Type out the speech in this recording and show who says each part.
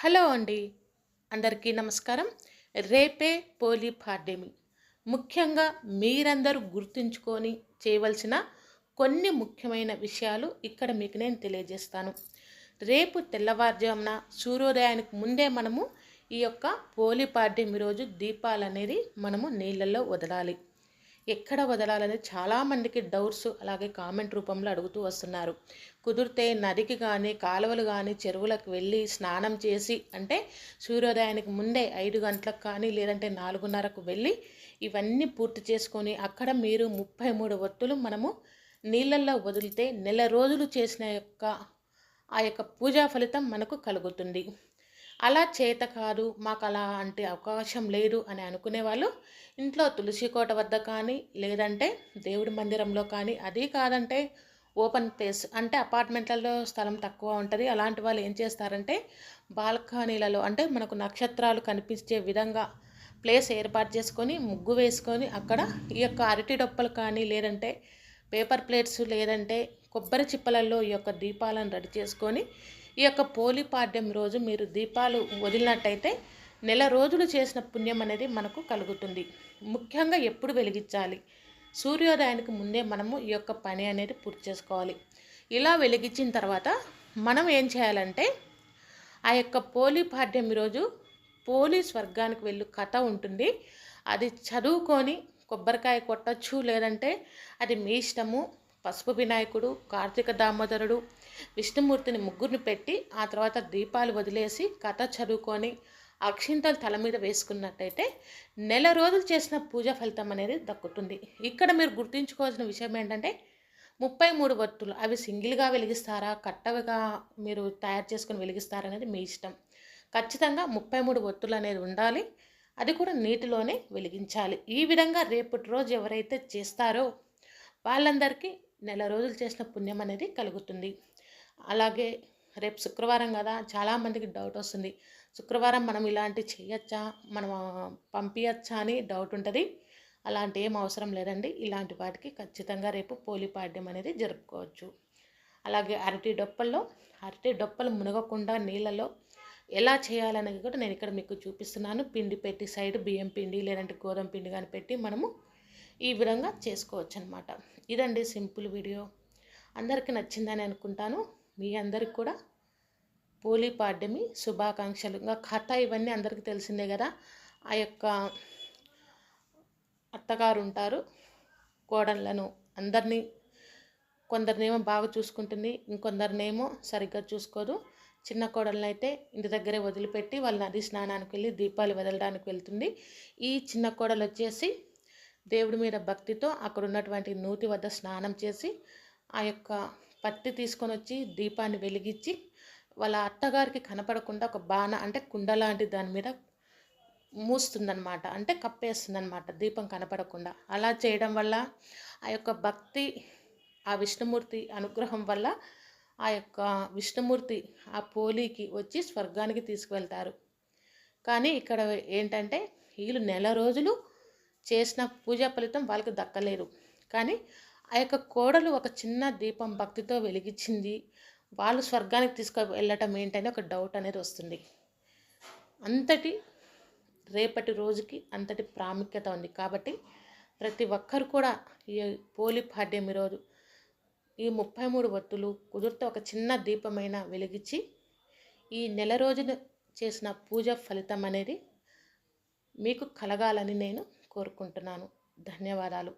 Speaker 1: Hello అండి. అందరికీ నమస్కారం. రేపే పోలీ పాడ్యమి. ముఖ్యంగా మీరందరూ గుర్తుంచుకొని చేయవలసిన కొన్ని ముఖ్యమైన విషయాలు ఇక్కడ మీకు నేను తెలియజేస్తాను. రేపు తెల్లవారుజామున సూర్యోదయానికి ముందే మనము ఈ యొక్క పోలీ పాడ్యమి రోజు దీపాలు అనేది మనము నీళ్ళల్లో వదలాలి. ఎక్కడ వదలాలని చాలామందికి డౌట్స్ అలాగే కామెంట్ రూపంలో అడుగుతూ వస్తున్నారు. కుదిరితే నదికి కానీ కాలువలు కానీ చెరువులకు వెళ్ళి స్నానం చేసి అంటే సూర్యోదయానికి ముందే ఐదు గంటలకు కానీ లేదంటే నాలుగున్నరకు వెళ్ళి ఇవన్నీ పూర్తి చేసుకొని అక్కడ మీరు ముప్పై మూడు ఒత్తులు మనము నీళ్ళల్లో వదిలితే నెల రోజులు చేసిన యొక్క ఆ యొక్క పూజా ఫలితం మనకు కలుగుతుంది. అలా చేత కాదు మాకు అలా అంటే అవకాశం లేదు అని అనుకునే వాళ్ళు ఇంట్లో తులసి కోట వద్ద కానీ లేదంటే దేవుడి మందిరంలో కానీ అది కాదంటే ఓపెన్ ప్లేస్ అంటే అపార్ట్మెంట్లలో స్థలం తక్కువ ఉంటుంది. అలాంటి వాళ్ళు ఏం చేస్తారంటే బాల్కనీలలో అంటే మనకు నక్షత్రాలు కనిపించే విధంగా ప్లేస్ ఏర్పాటు చేసుకొని ముగ్గు వేసుకొని అక్కడ ఈ యొక్క అరటి డొప్పలు కానీ లేదంటే పేపర్ ప్లేట్స్ లేదంటే కొబ్బరి చిప్పలలో ఈ యొక్క దీపాలను రెడీ చేసుకొని ఈ యొక్క పోలి పాడ్యం రోజు మీరు దీపాలు వదిలినట్టయితే నెల రోజులు చేసిన పుణ్యం అనేది మనకు కలుగుతుంది. ముఖ్యంగా ఎప్పుడు వెలిగించాలి? సూర్యోదయానికి ముందే మనము ఈ యొక్క పని అనేది పూర్తి చేసుకోవాలి. ఇలా వెలిగించిన తర్వాత మనం ఏం చేయాలంటే ఆ యొక్క పోలీ పాడ్యం రోజు పోలీ స్వర్గానికి వెళ్ళు కథ ఉంటుంది. అది చదువుకొని కొబ్బరికాయ కొట్టచ్చు లేదంటే అది మీ ఇష్టము. పసుపు వినాయకుడు కార్తీక దామోదరుడు విష్ణుమూర్తిని ముగ్గురిని పెట్టి ఆ తర్వాత దీపాలు వదిలేసి కథ చదువుకొని అక్షింతలు తల మీద వేసుకున్నట్టయితే నెల రోజులు చేసిన పూజ ఫలితం అనేది దక్కుతుంది. ఇక్కడ మీరు గుర్తుంచుకోవాల్సిన విషయం ఏంటంటే ముప్పై మూడు వత్తులు అవి సింగిల్గా వెలిగిస్తారా కట్టవిగా మీరు తయారు చేసుకుని వెలిగిస్తారా అనేది మీ ఇష్టం. ఖచ్చితంగా ముప్పై మూడు ఒత్తులు అనేది ఉండాలి. అది కూడా నీటిలోనే వెలిగించాలి. ఈ విధంగా రేపటి రోజు ఎవరైతే చేస్తారో వాళ్ళందరికీ నెల రోజులు చేసిన పుణ్యం అనేది కలుగుతుంది. అలాగే రేపు శుక్రవారం కదా చాలామందికి డౌట్ వస్తుంది. శుక్రవారం మనం ఇలాంటి చేయొచ్చా? మనం పంపించచ్చా అని డౌట్ ఉంటుంది. అలాంటి ఏం అవసరం లేదండి. ఇలాంటి వాటికి ఖచ్చితంగా రేపు పోలిపాడ్యం అనేది జరుపుకోవచ్చు. అలాగే అరటి డొప్పల్లో అరటి డొప్పలు మునగకుండా నీళ్ళలో ఎలా చేయాలనేది కూడా నేను ఇక్కడ మీకు చూపిస్తున్నాను. పిండి పెట్టి సైడ్ బియ్యం పిండి లేదంటే గోధుమ పిండి కానీ పెట్టి మనము ఈ విధంగా చేసుకోవచ్చు అనమాట ఇదండి సింపుల్ వీడియో. అందరికీ నచ్చిందని అనుకుంటాను. మీ అందరికి కూడా పోలీ పాడ్యమి శుభాకాంక్షలు. ఇంకా కథ ఇవన్నీ అందరికీ తెలిసిందే కదా. ఆ యొక్క అత్తగారు ఉంటారు కోడళ్ళను అందరినీ కొందరినేమో బాగా చూసుకుంటుంది ఇంకొందరినేమో సరిగ్గా చూసుకోదు. చిన్న కోడలనైతే అయితే ఇంటి దగ్గరే వదిలిపెట్టి వాళ్ళ నది స్నానానికి వెళ్ళి దీపాలు వదలడానికి వెళ్తుంది. ఈ చిన్న కోడలు వచ్చేసి దేవుడి మీద భక్తితో అక్కడ ఉన్నటువంటి నూతి వద్ద స్నానం చేసి ఆ యొక్క పత్తి తీసుకొని వచ్చి దీపాన్ని వెలిగించి వాళ్ళ అత్తగారికి కనపడకుండా ఒక బాణ అంటే కుండ లాంటి దాని మీద మూస్తుందనమాట అంటే కప్పేస్తుందనమాట దీపం కనపడకుండా. అలా చేయడం వల్ల ఆ యొక్క భక్తి ఆ విష్ణుమూర్తి అనుగ్రహం వల్ల ఆ యొక్క విష్ణుమూర్తి ఆ పోలీకి వచ్చి స్వర్గానికి తీసుకువెళ్తారు. కానీ ఇక్కడ ఏంటంటే వీళ్ళు నెల రోజులు చేసిన పూజా ఫలితం వాళ్ళకి దక్కలేరు కానీ ఆ యొక్క కోడలు ఒక చిన్న దీపం భక్తితో వెలిగించింది. వాళ్ళు స్వర్గానికి తీసుకు వెళ్ళటం ఏంటని ఒక డౌట్ అనేది వస్తుంది. అంతటి రేపటి రోజుకి అంతటి ప్రాముఖ్యత ఉంది. కాబట్టి ప్రతి ఒక్కరు కూడా ఈ పోలి పాడ్యమి రోజు ఈ ముప్పై మూడు వత్తులు కుదిరితే ఒక చిన్న దీపమైన వెలిగించి ఈ నెల రోజున చేసిన పూజ ఫలితం అనేది మీకు కలగాలని నేను కోరుకుంటున్నాను. ధన్యవాదాలు.